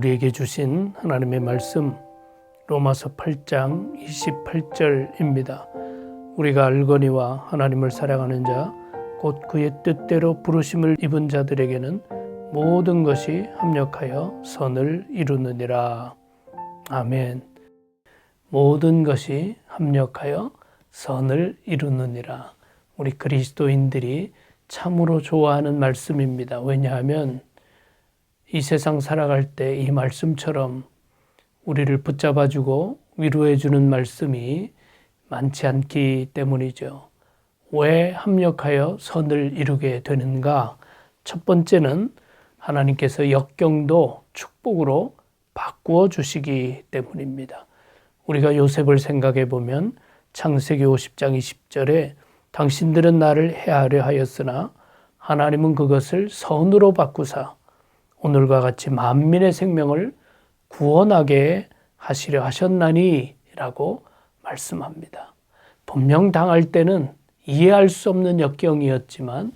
우리에게 주신 하나님의 말씀 로마서 8장 28절입니다. 우리가 알거니와 하나님을 사랑하는 자 곧 그의 뜻대로 부르심을 입은 자들에게는 모든 것이 합력하여 선을 이루느니라. 아멘. 모든 것이 합력하여 선을 이루느니라. 우리 그리스도인들이 참으로 좋아하는 말씀입니다. 왜냐하면 이 세상 살아갈 때 이 말씀처럼 우리를 붙잡아주고 위로해주는 말씀이 많지 않기 때문이죠. 왜 합력하여 선을 이루게 되는가? 첫 번째는 하나님께서 역경도 축복으로 바꾸어 주시기 때문입니다. 우리가 요셉을 생각해 보면 창세기 50장 20절에 당신들은 나를 해하려 하였으나 하나님은 그것을 선으로 바꾸사 오늘과 같이 만민의 생명을 구원하게 하시려 하셨나니 라고 말씀합니다. 분명 당할 때는 이해할 수 없는 역경이었지만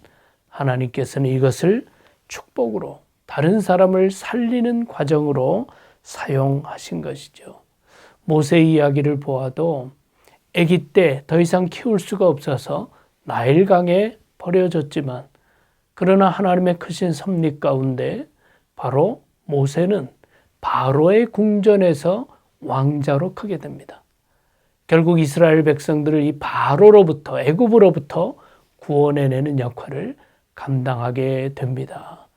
하나님께서는 이것을 축복으로 다른 사람을 살리는 과정으로 사용하신 것이죠. 모세 이야기를 보아도 아기 때 더 이상 키울 수가 없어서 나일강에 버려졌지만 그러나 하나님의 크신 섭리 가운데 바로 모세는 바로의 궁전에서 왕자로 크게 됩니다. 결국 이스라엘 백성들을 이 바로로부터 애굽으로부터 구원해내는 역할을 감당하게 됩니다.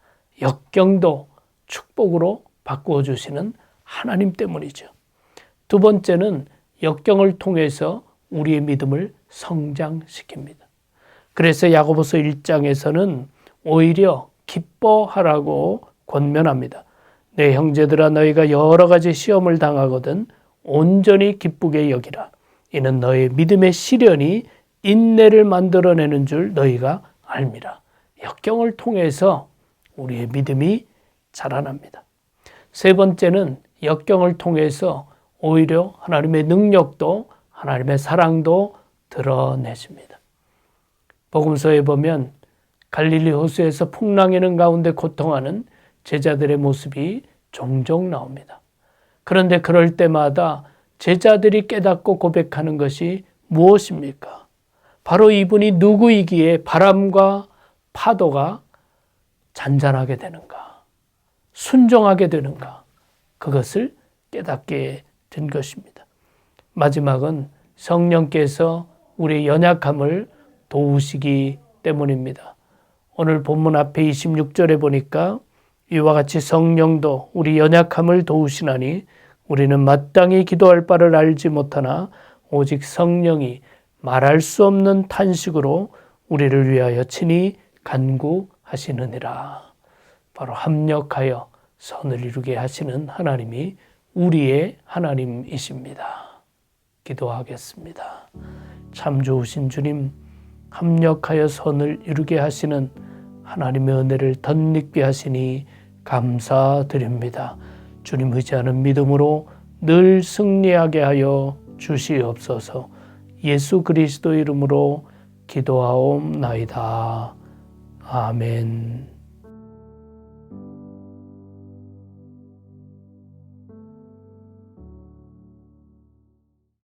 역경도 축복으로 바꾸어 주시는 하나님 때문이죠. 두 번째는 역경을 통해서 우리의 믿음을 성장시킵니다. 그래서 야고보서 1장에서는 오히려 기뻐하라고 권면합니다. 내 형제들아 너희가 여러 가지 시험을 당하거든 온전히 기쁘게 여기라. 이는 너희 믿음의 시련이 인내를 만들어내는 줄 너희가 알미라. 역경을 통해서 우리의 믿음이 자라납니다. 세 번째는 역경을 통해서 오히려 하나님의 능력도 하나님의 사랑도 드러내십니다. 복음서에 보면 갈릴리 호수에서 풍랑이는 가운데 고통하는 제자들의 모습이 종종 나옵니다. 그런데 그럴 때마다 제자들이 깨닫고 고백하는 것이 무엇입니까? 바로 이분이 누구이기에 바람과 파도가 잔잔하게 되는가? 순종하게 되는가? 그것을 깨닫게 된 것입니다. 마지막은 성령께서 우리의 연약함을 도우시기 때문입니다. 오늘 본문 앞에 26절에 보니까 이와 같이 성령도 우리 연약함을 도우시나니 우리는 마땅히 기도할 바를 알지 못하나 오직 성령이 말할 수 없는 탄식으로 우리를 위하여 친히 간구하시느니라. 바로 합력하여 선을 이루게 하시는 하나님이 우리의 하나님이십니다. 기도하겠습니다. 참 좋으신 주님, 합력하여 선을 이루게 하시는 하나님의 은혜를 덧입게 하시니 감사드립니다. 주님 의지하는 믿음으로 늘 승리하게 하여 주시옵소서 예수 그리스도 이름으로 기도하옵나이다. 아멘.